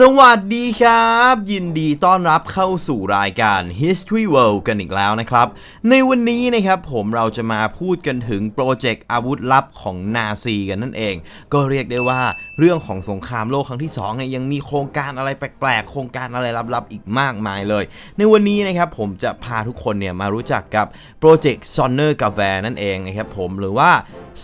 สวัสดีครับ ยินดีต้อนรับเข้าสู่รายการ History World กันอีกแล้วนะครับ ในวันนี้นะครับผมเราจะมาพูดกันถึงโปรเจกต์อาวุธลับของนาซีกันนั่นเอง ก็เรียกได้ว่าเรื่องของสงครามโลกครั้งที่2เนี่ยยังมีโครงการอะไรแปลกๆ โครงการอะไรลับๆ อีกมากมายเลย ในวันนี้นะครับผมจะพาทุกคนเนี่ยมารู้จักกับโปรเจกต์ซอนเนอร์กาแฟนั่นเองนะครับผมหรือว่า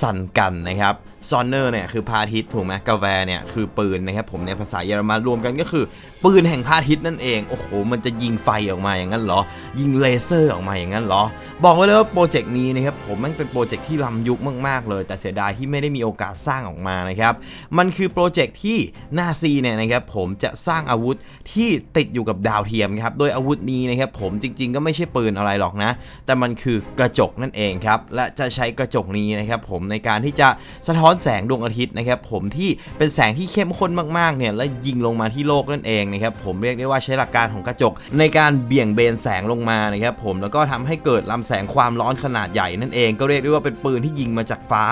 สันกันนะครับ ซอนเนอร์เนี่ยคือพาทิตถูกไหมกาแฟเนี่ยคือปืนนะครับผมในภาษาเยอรมันรวมกันก็คือ ปืนแห่งพาทิตนั่นเองโอ้โหมันจะยิงไฟออกมาอย่างนั้นเหรอ ยิงเลเซอร์ออกมาอย่างนั้นเหรอ บอกไว้เลยว่าโปรเจกต์นี้นะครับผมมันเป็นโปรเจกต์ที่ล้ำยุคมากๆเลย แต่เสียดายที่ไม่ได้มีโอกาสสร้างออกมานะครับมันคือโปรเจกต์ที่นาซีเนี่ยนะครับผมจะสร้างอาวุธที่ติดอยู่กับดาวเทียมครับโดยอาวุธนี้นะครับผมจริง ๆ ก็ไม่ใช่ปืนอะไรหรอกนะ แต่มันคือกระจกนั่นเองครับและจะใช้กระจกนี้นะครับผมในการที่จะสะท้อนอนแสงดวงอาทิตย์นะครับผมที่เป็นแสงที่เข้มข้นมากๆเนี่ยและยิงลงมาที่โลกนั่นเองนะครับผมเรียกได้ว่าใช้หลักการของกระจก ในการเบี่ยงเบนแสงลงมานะครับผมแล้วก็ทำให้เกิดลำแสงความร้อนขนาดใหญ่นั่นเอง ก็เรียกได้ว่าเป็นปืนที่ยิงมาจากฟ้า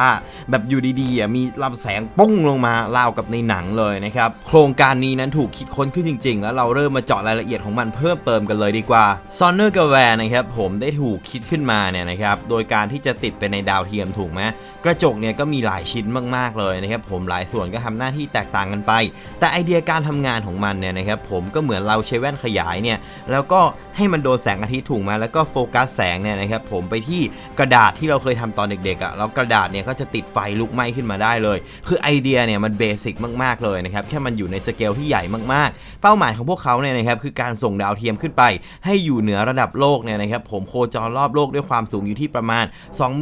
แบบอยู่ดีๆอะมีลำแสงปุ้งลงมาราวกับในหนังเลยนะครับโครงการนี้นั้นถูกคิดค้นขึ้นจริง ๆ แล้วเราเริ่มมาเจาะรายละเอียดของมันเพิ่มเติมกันเลยดีกว่าซอนเนอร์กาแวนะครับผมได้ถูกคิดขึ้นมาเนี่ยนะครับโดยการที่จะติดไปในดาวเทียมถูกไหมกระจกเนี่ยก็มีหลายชิ้นมากๆเลยนะครับผมหลายส่วนก็ทำหน้าที่แตกต่างกันไป แต่ไอเดียการทำงานของมันเนี่ยนะครับผมก็เหมือนเราใช้แว่นขยายเนี่ยแล้วก็ให้มันโดนแสงอาทิตย์ถูกไหมแล้วก็โฟกัสแสงเนี่ยนะครับผมไปที่กระดาษที่เราเคยทำตอนเด็กๆอะ่ะแล้วกระดาษเนี่ยก็จะติดไฟลุกไหม้ขึ้นมาได้เลย คือไอเดียเนี่ยมันเบสิกมากๆเลยนะครับแค่มันอยู่ในสเกลที่ใหญ่มากๆ เป้าหมายของพวกเขาเนี่ยนะครับคือการส่งดาวเทียมขึ้นไป ให้อยู่เหนือระดับโลกเนี่ยนะครับผมโคจรรอบโลกด้วยความสูงอยู่ที่ประมาณ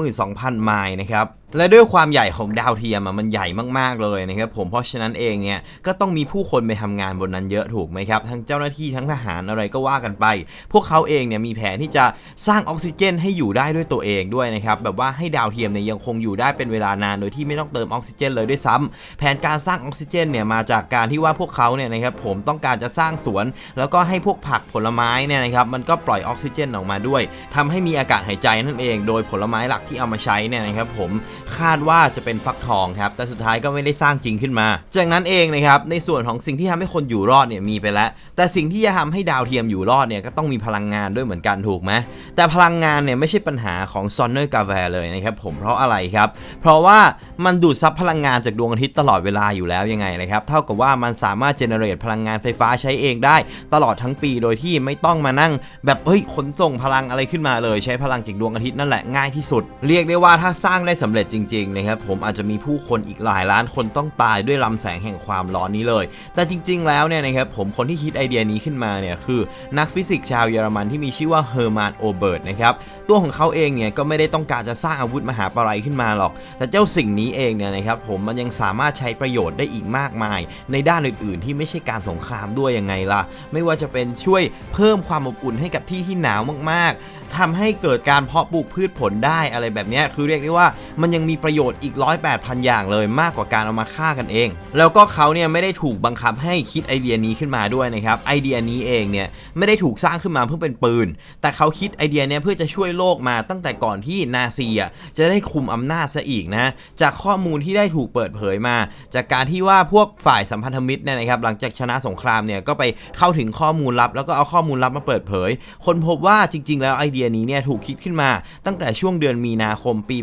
22,000 ไมล์นะครับและด้วยความใหญ่ของดาวเทียมมันใหญ่มากๆเลยนะครับผมเพราะฉะนั้นเองเนี่ยก็ต้องมีผู้คนไปทำงานบนนั้นเยอะถูกไหมครับทั้งเจ้าหน้าที่ทั้งทหารอะไรก็ว่ากันไป พวกเขาเองเนี่ยมีแผนที่จะสร้างออกซิเจน ให้อยู่ได้ด้วยตัวเองด้วยนะครับแบบว่าให้ดาวเทียมเนี่ยยังคงอยู่ได้เป็นเวลานานโดยที่ไม่ต้องเติมออกซิเจน เลยด้วยซ้ำแผนการสร้างออกซิเจนเนี่ยมาจากการที่ว่าพวกเขาเนี่ยนะครับผมต้องการจะสร้างสวน แล้วก็ให้พวกผักผลไม้เนี่ยนะครับมันก็ปล่อยออกซิเจนออกมาด้วยทำให้มีอากาศหายใจนั่นเอง โดยผลไม้หลักที่เอามาใช้เนี่ยนะครับผมคาดว่าจะเป็นฟักทองครับแต่สุดท้ายก็ไม่ได้สร้างจริงขึ้นมา จากนั้นเองนะครับในส่วนของสิ่งที่ทำให้คนอยู่รอดเนี่ยมีไปแล้ว แต่สิ่งที่จะทำให้ดาวเทียมอยู่รอดเนี่ยก็ต้องมีพลังงานด้วยเหมือนกันถูกไหมแต่พลังงานเนี่ยไม่ใช่ปัญหาของซอนเนอร์กาแวเลยนะครับผมเพราะอะไรครับ เพราะว่ามันดูดซับพลังงานจากดวงอาทิตย์ตลอดเวลาอยู่แล้วยังไงนะครับเท่ากับว่ามันสามารถเจเนเรตพลังงานไฟฟ้าใช้เองได้ ตลอดทั้งปีโดยที่ไม่ต้องมานั่ง แบบเฮ้ยขนส่งพลังอะไรขึ้นมาเลย ใช้พลังจากดวงอาทิตย์นั่นแหละง่ายที่สุด เรียกได้ว่าถ้าสร้างได้สำเร็จจริงๆนะครับผมอาจจะมีผู้คนอีกหลายล้านคนต้องตายด้วยลำแสงแห่งความร้อนนี้เลย แต่จริง ๆ แล้วเนี่ยนะครับผมคนที่คิดไอเดียนี้ขึ้นมาเนี่ยคือนักฟิสิกส์ชาวเยอรมันที่มีชื่อว่าเฮอร์มานโอเบิร์ตนะครับตัวของเขาเองเนี่ยก็ไม่ได้ต้องการจะสร้างอาวุธมหาปลัยขึ้นมาหรอก แต่เจ้าสิ่งนี้เองเนี่ยนะครับผมมันยังสามารถใช้ประโยชน์ได้อีกมากมาย ในด้านอื่น ๆ ที่ไม่ใช่การสงครามด้วยยังไงล่ะ ไม่ว่าจะเป็นช่วยเพิ่มความอบอุ่นให้กับที่ที่หนาวมากๆ ทำให้เกิดการเพาะปลูกพืชผลได้อะไรแบบนี้คือเรียกได้ว่ามันยังมีประโยชน์อีกร้อยแปดพันอย่างเลยมากกว่าการเอามาฆ่ากันเอง แล้วก็เขาเนี่ยไม่ได้ถูกบังคับให้คิดไอเดียนี้ขึ้นมาด้วยนะครับไอเดียนี้เองเนี่ยไม่ได้ถูกสร้างขึ้นมาเพื่อเป็นปืน แต่เขาคิดไอเดียเนี้เพื่อจะช่วยโลกมาตั้งแต่ก่อนที่นาซีอะจะได้คุมอำนาจซะอีกนะจากข้อมูลที่ได้ถูกเปิดเผยมา จากการที่ว่าพวกฝ่ายสัมพันธมิตรเนี่ยนะครับหลังจากชนะสงครามเนี่ยก็ไปเข้าถึงข้อมูลลับ แล้วก็เอาข้อมูลลับมาเปิดเผย คนพบว่าจริง ๆ แล้วไอเเดียนี้เนี่ยถูกคิดขึ้นมาตั้งแต่ช่วงเดือนมีนาคมปี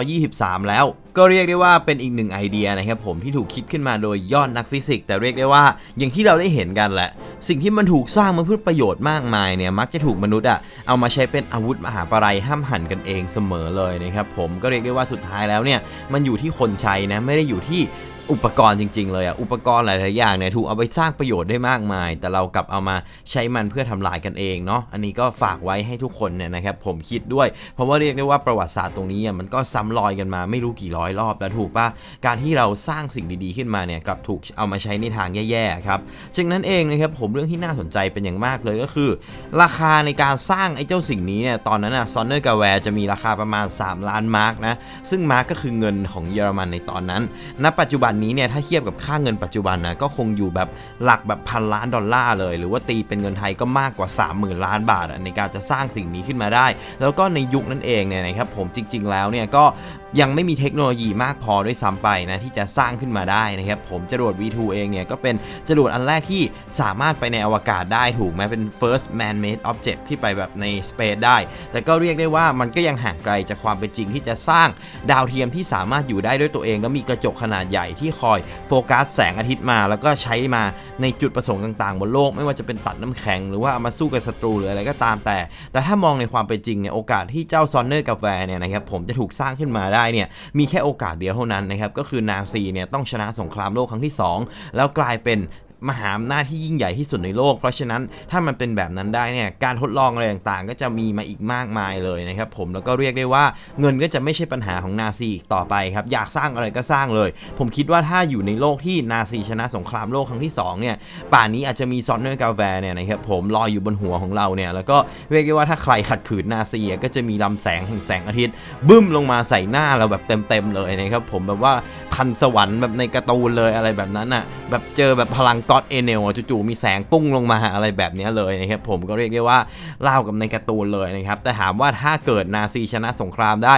1923 แล้ว ก็เรียกได้ว่าเป็นอีกหนึ่งไอเดียนะครับผมที่ถูกคิดขึ้นมาโดยยอดนักฟิสิกส์แต่เรียกได้ว่าอย่างที่เราได้เห็นกันแหละ สิ่งที่มันถูกสร้างมาเพื่อประโยชน์มากมายเนี่ยมักจะถูกมนุษย์อะเอามาใช้เป็นอาวุธมหาปลัยห้ามหันกันเองเสมอเลยนะครับผมก็เรียกได้ว่าสุดท้ายแล้วเนี่ยมันอยู่ที่คนใช้นะไม่ได้อยู่ที่ อุปกรณ์จริง ๆ เลยอะอุปกรณ์หลายๆอย่างเนี่ยถูกเอาไปสร้างประโยชน์ได้มากมาย แต่เรากลับเอามาใช้มันเพื่อทำลายกันเองเนาะอันนี้ก็ฝากไว้ให้ทุกคนเนี่ยนะครับผมคิดด้วย เพราะว่าเรียกได้ว่าประวัติศาสตร์ตรงนี้มันก็ซ้ำรอยกันมาไม่รู้กี่ร้อยรอบแล้วถูกปะการที่เราสร้างสิ่งดีๆขึ้นมาเนี่ยกลับถูกเอามาใช้ในทางแย่ๆครับจึงนั้นเองนะครับผมเรื่องที่น่าสนใจเป็นอย่างมากเลยก็คือ ราคาในการสร้างไอ้เจ้าสิ่งนี้เนี่ยตอนนั้นอะซอนเนอร์กาแวร์จะมีราคาประมาณ 3 ล้านมาร์กนะซึ่งมาร์กก็คือเงินของเยอรมันในตอนนั้น ณ ปัจจุบันนี้เนี่ยถ้าเทียบกับค่าเงินปัจจุบันนะก็คงอยู่แบบหลักแบบพันล้านดอลลาร์เลย หรือว่าตีเป็นเงินไทยก็มากกว่า 30,000 ล้านบาทในการจะสร้างสิ่งนี้ขึ้นมาได้ แล้วก็ในยุคนั้นเองเนี่ยนะครับผมจริง ๆ แล้วเนี่ยก็ยังไม่มีเทคโนโลยีมากพอด้วยซ้ำไปนะที่จะสร้างขึ้นมาได้นะครับ ผมจรวด V2 เองเนี่ยก็เป็นจรวดอันแรกที่สามารถไปในอวกาศได้ถูกไหมเป็น first man-made object ที่ไปแบบใน space ได้ แต่ก็เรียกได้ว่ามันก็ยังห่างไกลจากความเป็นจริงที่จะสร้างดาวเทียมที่สามารถอยู่ได้ด้วยตัวเอง แล้วมีกระจกขนาดใหญ่ที่คอยโฟกัสแสงอาทิตย์มา แล้วก็ใช้มาในจุดประสงค์ต่างๆบนโลก ไม่ว่าจะเป็นตัดน้ำแข็งหรือว่าเอามาสู้กับศัตรูหรืออะไรก็ตามแต่ แต่ถ้ามองในความเป็นจริงเนี่ยโอกาสที่เจ้าซอนเนอร์กาแฟเนี่ยนะครับผมจะถูกสร้างขึ้นมาได้เนี่ยมีแค่โอกาสเดียวเท่านั้นนะครับก็คือนาซีเนี่ยต้องชนะสงครามโลกครั้งที่สองแล้วกลายเป็น มหาอำนาจที่ยิ่งใหญ่ที่สุดในโลก เพราะฉะนั้นถ้ามันเป็นแบบนั้นได้เนี่ยการทดลองอะไรต่างๆ ก็จะมีมาอีกมากมายเลยนะครับผมแล้วก็เรียกได้ว่าเงินก็จะไม่ใช่ปัญหาของนาซีอีกต่อไปครับอยากสร้างอะไรก็สร้างเลย ผมคิดว่าถ้าอยู่ในโลกที่นาซีชนะสงครามโลกครั้งที่สองเนี่ยป่านนี้อาจจะมีซอนเนอร์กาแฟเนี่ยนะครับผมลอยอยู่บนหัวของเราเนี่ยแล้วก็เรียกได้ว่าถ้าใครขัดขืนนาซีก็จะมีลำแสงแห่งแสงอาทิตย์บึ้มลงมาใส่หน้าเราแบบเต็มๆเลยนะครับผมแบบว่าทันสวรรค์แบบในการ์ตูนเลยอะไรแบบนั้นอะแบบเจอแบบพลังก็อตเอเนลจู่ๆมีแสงปุ้งลงมาอะไรแบบนี้เลยนะครับผมก็เรียกได้ว่าเล่ากับในการ์ตูนเลยนะครับแต่ถามว่าถ้าเกิดนาซีชนะสงครามได้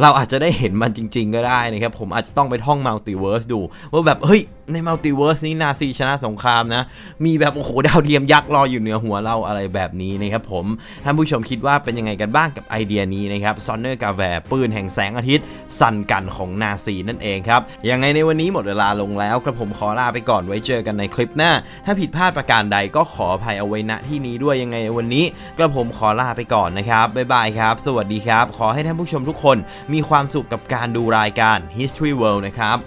เราอาจจะได้เห็นมันจริง ๆ ก็ได้นะครับผมอาจจะต้องไปท่องมัลติเวิร์สดูว่าแบบเฮ้ยในมัลติเวิร์สนี้นาซีชนะสงครามนะ มีแบบ โอ้โห ดาวเทียมยักษ์รออยู่เหนือหัวเราอะไรแบบนี้นะครับผม ท่านผู้ชมคิดว่าเป็นยังไงกันบ้างกับไอเดียนี้นะครับซอนเนอร์กาแวปืนแห่งแสงอาทิตย์ สั่นกันของนาซีนั่นเองครับ ยังไงในวันนี้หมดเวลาลงแล้วกระผมขอลาไปก่อนไว้เจอกันในคลิปหน้า ถ้าผิดพลาดประการใดก็ขออภัยเอาไว้ณที่นี้ด้วยยังไงวันนี้ กระผมขอลาไปก่อนนะครับบ๊ายบายครับ สวัสดีครับ ขอให้ท่านผู้ชมทุกคนมีความสุขกับการดูรายการ History World นะครับ